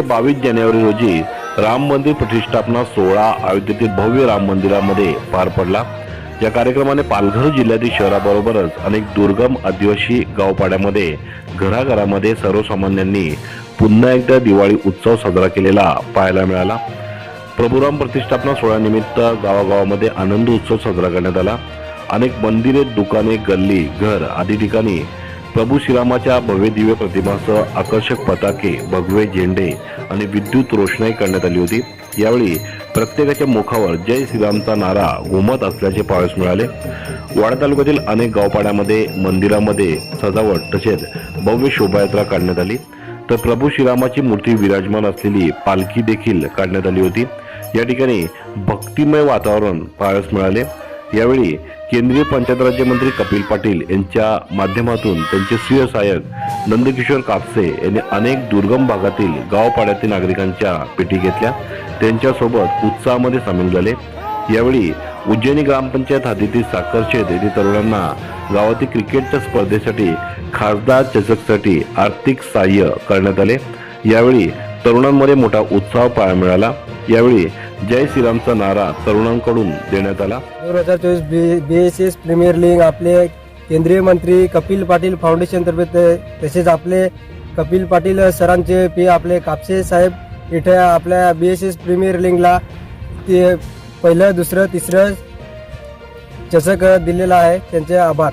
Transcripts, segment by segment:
बावीस जानेवारी रोजी राम मंदिर प्रतिष्ठापना सोहळा अयोध्येतील भव्य राम मंदिरामध्ये पार पडला. या कार्यक्रमाने पालघर जिल्ह्यातील शहराबरोबरच अनेक दुर्गम आदिवासी गावपाड्यामध्ये घराघरामध्ये सर्वसामान्यांनी पुन्हा एकदा दिवाळी उत्सव साजरा केलेला पाहायला मिळाला. प्रभुराम प्रतिष्ठापना सोहळ्यानिमित्त गावागावामध्ये आनंद उत्सव साजरा करण्यात आला. अनेक मंदिरे दुकाने गल्ली घर आदी ठिकाणी प्रभू श्रीरामाच्या भव्य दिव्य प्रतिमासह आकर्षक पताके भगवे झेंडे आणि विद्युत रोषणाई करण्यात आली होती. यावेळी प्रत्येकाच्या मुखावर जय श्रीरामचा नारा घुमत असल्याचे पाहावयास मिळाले. वाडा तालुक्यातील अनेक गावपाड्यामध्ये मंदिरामध्ये सजावट तसेच भव्य शोभायात्रा काढण्यात आली. तर प्रभू श्रीरामाची मूर्ती विराजमान असलेली पालखी देखील काढण्यात आली होती. या ठिकाणी भक्तिमय वातावरण पाहावयास मिळाले. यावेळी केंद्रीय पंचायत राज्यमंत्री कपिल पाटील यांच्या माध्यमातून त्यांचे सुयसहाय्यक नंदकिशोर कापसे यांनी अनेक दुर्गम भागातील गावपाड्यातील नागरिकांच्या भेटी घेतल्या. त्यांच्यासोबत उत्साहामध्ये सामील झाले. यावेळी उज्जैनी ग्रामपंचायत हद्दीतील साखरशेत येथे तरुणांना गावातील क्रिकेटच्या स्पर्धेसाठी खासदार चषकसाठी आर्थिक सहाय्य करण्यात आले. यावेळी तरुणांमध्ये मोठा उत्साह पाहायला मिळाला. यावेळी जय श्रीरामचा नारा तरुणांकडून देण्यात आला. दोन हजार चोवीस B S S premier league आपले केंद्रीय मंत्री कपिल पाटील फाउंडेशन तर्फे तसेच आपले कपिल पाटील सरांचे पी आपले कापसे साहेब इथे आपल्या बी एस एस प्रीमियर लीगला ते पहिलं दुसरं तिसरं चषक दिलेलं आहे. त्यांचे आभार.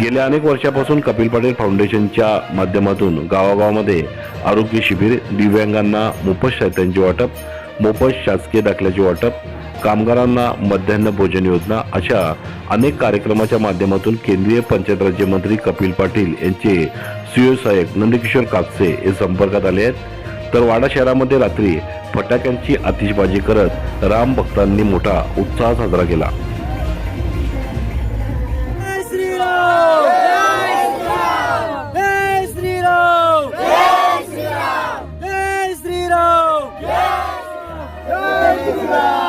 गेल्या अनेक वर्षापासून कपिल पाटील फाउंडेशनच्या माध्यमातून गावागावामध्ये आरोग्य शिबिर दिव्यांगांना मोफत साहित्यांचे वाटप मोफत शासकीय दाखल्याचे वाटप कामगारांना मध्यान्ह भोजन योजना अशा अनेक कार्यक्रमाच्या माध्यमातून केंद्रीय पंचायत राज्यमंत्री कपिल पाटील यांचे सुयो सहाय्यक नंदकिशोर कापसे हे संपर्कात आले आहेत. तर वाडा शहरामध्ये रात्री फटाक्यांची आतिषबाजी करत राम भक्तांनी मोठा उत्साह साजरा केला. Jesus!